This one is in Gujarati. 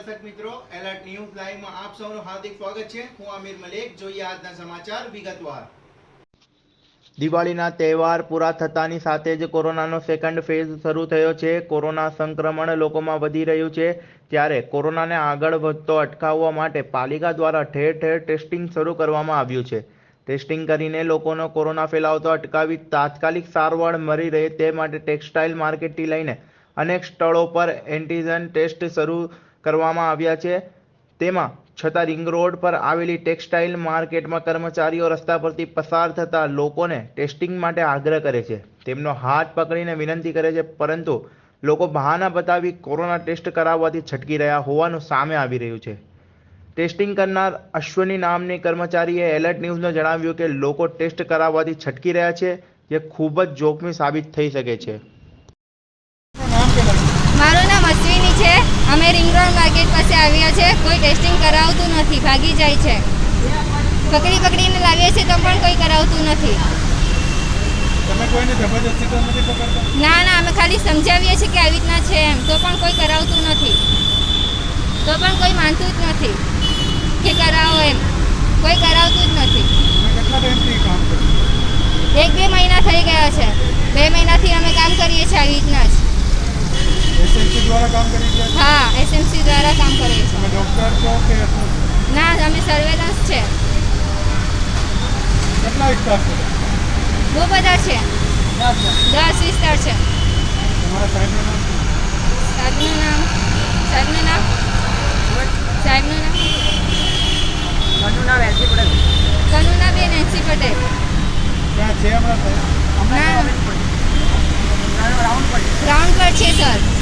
દર્શક મિત્રો, એલર્ટ ન્યૂઝ લાઈવમાં આપ સૌનું હાર્દિક સ્વાગત છે. હું આમિર મલેક. જોઈએ આજના સમાચાર વિગતવાર. દિવાળીના તહેવાર પૂરા થતાની સાથે જ કોરોનાનો સેકન્ડ ફેઝ શરૂ થયો છે. કોરોના સંક્રમણ લોકોમાં વધી રહ્યું છે. ત્યારે કોરોનાને આગળ વધતો અટકાવવા માટે પાલિકા દ્વારા ઠેર ઠેર ટેસ્ટિંગ શરૂ કરવામાં આવ્યું છે. ટેસ્ટિંગ કરીને લોકોનો કોરોના ફેલાવતો અટકાવી તાત્કાલિક સારવાર મળી રહે તે માટે ટેક્સટાઇલ માર્કેટથી લઈને અનેક સ્થળો પર એન્ટીજન ટેસ્ટ શરૂ કરવામાં આવ્યા છે. તેમાં છતાં રિંગ રોડ પર આવેલી ટેક્સટાઇલ માર્કેટમાં કર્મચારીઓ રસ્તા પરથી પસાર થતા લોકોને ટેસ્ટિંગ માટે આગ્રહ કરે છે. તેમનો હાથ પકડીને વિનંતી કરે છે, પરંતુ લોકો બહાના બતાવી કોરોના ટેસ્ટ કરાવવાથી છટકી રહ્યા હોવાનું સામે આવી રહ્યું છે. ટેસ્ટિંગ કરનાર અશ્વની નામની કર્મચારીએ એલર્ટ ન્યૂઝને જણાવ્યું કે લોકો ટેસ્ટ કરાવવાથી છટકી રહ્યા છે, જે ખૂબ જ જોખમી સાબિત થઈ શકે છે. મારું નામ અશ્વિની છે. અમે રિંગ રોડ માર્કેટ પાસે આવ્યા છે. કોઈ ટેસ્ટિંગ કરાવતું નથી. ભાગી જાય છે. પકડી પકડીને લાવીએ છીએ તો પણ કોઈ કરાવતું નથી. ના ના અમે ખાલી સમજાવીએ છીએ કે આવી રીતના છે એમ. તો પણ કોઈ કરાવતું નથી. તો પણ કોઈ માનતું જ નથી કે કરાવો એમ. કોઈ કરાવતું જ નથી. એક બે મહિના થઈ ગયા છે. બે મહિનાથી અમે કામ કરીએ છીએ આવી રીતના જ. એસએસસી દ્વારા કામ કરી રહ્યા હા એસએમસી દ્વારા કામ કરીએ છીએ તમે ડૉક્ટર છો કે ના અમે સર્વેલન્સ છે. કેટલા સ્ટાફ છે? બહુ બધા છે. દસ વિસ્તાર છે. તમારા સાહેબનું નામ? સાહેબનું નામ સાહેબનું નામ? સાહેબનું નામ? કનુનાબેન એનસી પટેલ. ક્યાં છે હમણાં ના. પર છે સર.